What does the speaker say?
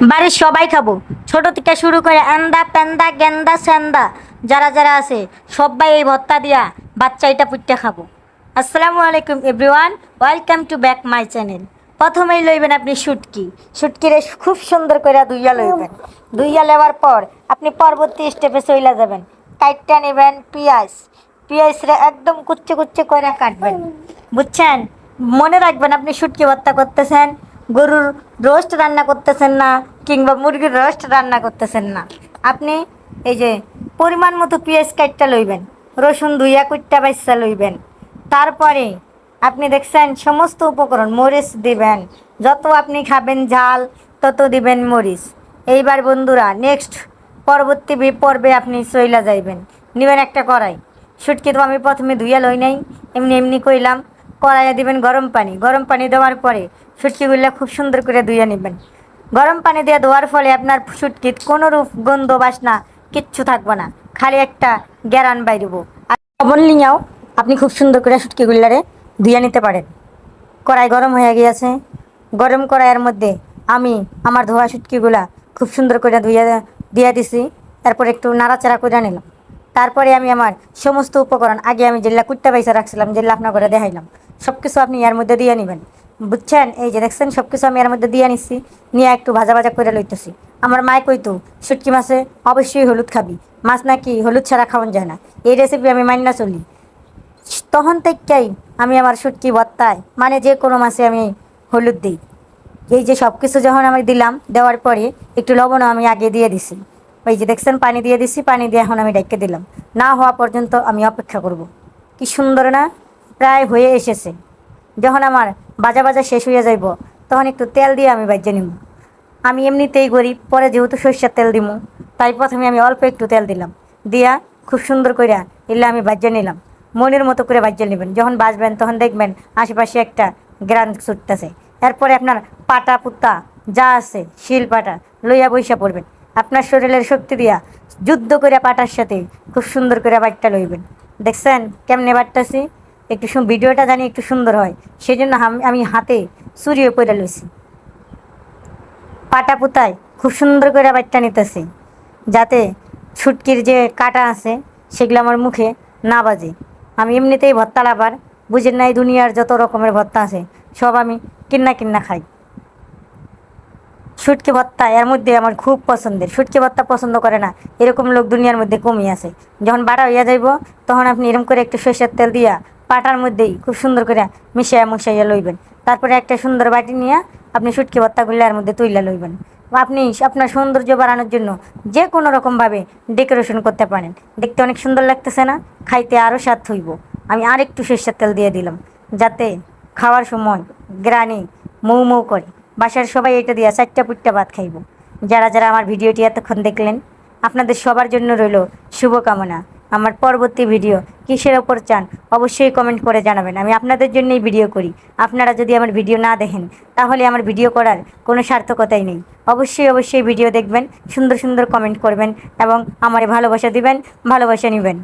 বাড়ির সবাই খাব। ছোট থেকে শুরু করে আন্দা, প্যান্দা, গেন্দা, স্যান্দা, যারা যারা আছে, সবাই এই ভত্তা দিয়া বাচ্চা এটা পুট্টা খাব। আসসালামু আলাইকুম everyone, welcome to back my channel. প্রথমেই লইবেন আপনি শুটকি। শুটকিরে খুব সুন্দর করে দুইয়া লইবেন। দুইয়া নেওয়ার পর আপনি পরবর্তী স্টেপে চইলা যাবেন। কাইটটা নেবেন পেঁয়াজ। পেঁয়াজরে একদম কুচ্চে কুচ্চে করে কাটবেন। বুঝছেন? মনে রাখবেন আপনি শুটকি ভর্তা করতেছেন। গরুর রোস্ট রান্না করতেছেন না কিংবা মুরগির রোস্ট রান্না করতেছেন না। আপনি এই যে পরিমাণ মতো পেঁয়াজ কাটটা লইবেন, রসুন দুইয়া কুটটা বাইসা লইবেন, তারপরে আপনি দেখছেন সমস্ত উপকরণ, মরিচ দিবেন, যত আপনি খাবেন ঝাল তত দিবেন মরিচ। এইবার বন্ধুরা নেক্সট পরবর্তী পর্বে আপনি চইলা যাইবেন। নেবেন একটা কড়াই। শুটকি তো আমি প্রথমে ধুইয়া লই নাই, এমনি এমনি কইলাম। কড়াইয়ে দিবেন গরম পানি। গরম পানি দেওয়ার পরে শুটকিগুলো খুব সুন্দর করে ধুয়ে নেবেন। গরম পানি দিয়ে ধোয়ার ফলে আপনার শুটকিত কোনো রূপ গন্ধ বাসনা কিচ্ছু থাকবে না। খালি একটা গ্যারান বাইরব। আর লবণ লিঙাও আপনি খুব সুন্দর করে শুটকিগুলারে ধুয়ে নিতে পারেন। কড়াই গরম হয়ে গিয়েছে। গরম কড়াইয়ের মধ্যে আমি আমার ধোয়া শুটকিগুলা খুব সুন্দর করে ধুইয়া দিয়া দিছি। তারপর একটু নাড়াচাড়া করে নিলাম। তারপরে আমি আমার সমস্ত উপকরণ আগে আমি যেগুলা কুট্টা পয়সা রাখছিলাম, যেগুলা আপনার করে দেখাইলাম সব কিছু আপনি এর মধ্যে দিয়ে নেবেন। বুঝছেন? এই যে দেখছেন সব কিছু আমি এর মধ্যে দিয়ে নিচ্ছি নিয়ে একটু ভাজা ভাজা করে লইতেছি। আমার মায় কইতো, শুটকি মাছে অবশ্যই হলুদ খাবি, মাছ নাকি হলুদ ছাড়া খাওয়ান যায় না। এই রেসিপি আমি মান্য চলি। তখন থেকেই আমি আমার শুটকি ভত্তায় মানে যে কোনো মাছে আমি হলুদ দিই। এই যে সব কিছু যখন আমি দিলাম, দেওয়ার পরে একটু লবণও আমি আগে দিয়ে দিছি। ওই যে দেখছেন, পানি দিয়ে দিছি, পানি দিয়ে এখন আমি ডেকে দিলাম। না হওয়া পর্যন্ত আমি অপেক্ষা করব। কি সুন্দর না? প্রায় হয়ে এসেছে। যখন আমার বাজা বাজা শেষ হয়ে যাইব, তখন একটু তেল দিয়ে আমি বাজ্যে নিব। আমি এমনিতেই গরিব, পরে যেহেতু সর্ষের তেল দিমু, তাই প্রথমে আমি অল্প একটু তেল দিলাম। দিয়া খুব সুন্দর করে এলে আমি বাজ্যে নিলাম। মনের মতো করে বাজ্যে নেবেন। যখন বাজবেন তখন দেখবেন আশেপাশে একটা গ্রান ছুটতেছে। এরপরে আপনার পাটা, পুতা যা আছে, শিল পাটা লইয়া বইসা পড়বেন। আপনার শরীরের শক্তি দিয়া যুদ্ধ করে পাটার সাথে খুব সুন্দর করে বাটটা লইবেন। দেখছেন কেমনে বাটটাছি একটু ভিডিওটা জানি একটু সুন্দর হয়। সেই জন্য আম- হাতে চুরিও করে লইছি। পাটা পুতায় খুব সুন্দর করে বাট্টা নিতেছি। যাতে ছুটকির যে কাটা আছে, সেগুলো আমার মুখে না বাজে। আমি এমনিতেই ভত্তা লাবার বুঝেন নাই দুনিয়ার যত রকমের ভত্তা আছে, সব আমি কিন্না কিন্না খাই। শুটকি ভত্তা এর মধ্যে আমার খুব পছন্দের। শুটকি ভত্তা পছন্দ করে না। এরকম লোক দুনিয়ার মধ্যে কমই আছে। যখন বাড়া হইয়া যাইব, তখন আপনি এরকম করে একটু সর্ষের তেল দিয়া পাটার মধ্যেই খুব সুন্দর করে মিশাইয়া মুশাইয়া লইবেন। তারপরে একটা সুন্দর বাটি নিয়ে আপনি শুটকি ভত্তাগুলো এর মধ্যে তুইলা লইবেন। আপনি আপনার সৌন্দর্য বাড়ানোর জন্য যে কোনো রকমভাবে ডেকোরেশন করতে পারেন। দেখতে অনেক সুন্দর লাগতেছে না? খাইতে আরও স্বাদ হইব। আমি আর একটু সর্ষের তেল দিয়ে দিলাম, যাতে খাওয়ার সময় গ্রানি মৌ মৌ করে। বাসার সবাই এটা দিয়া চারটা পুট্টা ভাত খাইব। যারা যারা আমার ভিডিওটি এতক্ষণ দেখলেন, আপনাদের সবার জন্য রইল শুভকামনা। আমার পরবর্তী ভিডিও কিসের ওপর চান, অবশ্যই কমেন্ট করে জানাবেন। আমি আপনাদের জন্যই ভিডিও করি। আপনারা যদি আমার ভিডিও না দেখেন, তাহলে আমার ভিডিও করার কোনো সার্থকতাই নেই। অবশ্যই অবশ্যই ভিডিও দেখবেন, সুন্দর সুন্দর কমেন্ট করবেন এবং আমারে ভালোবাসা দিবেন, ভালোবাসা নেবেন।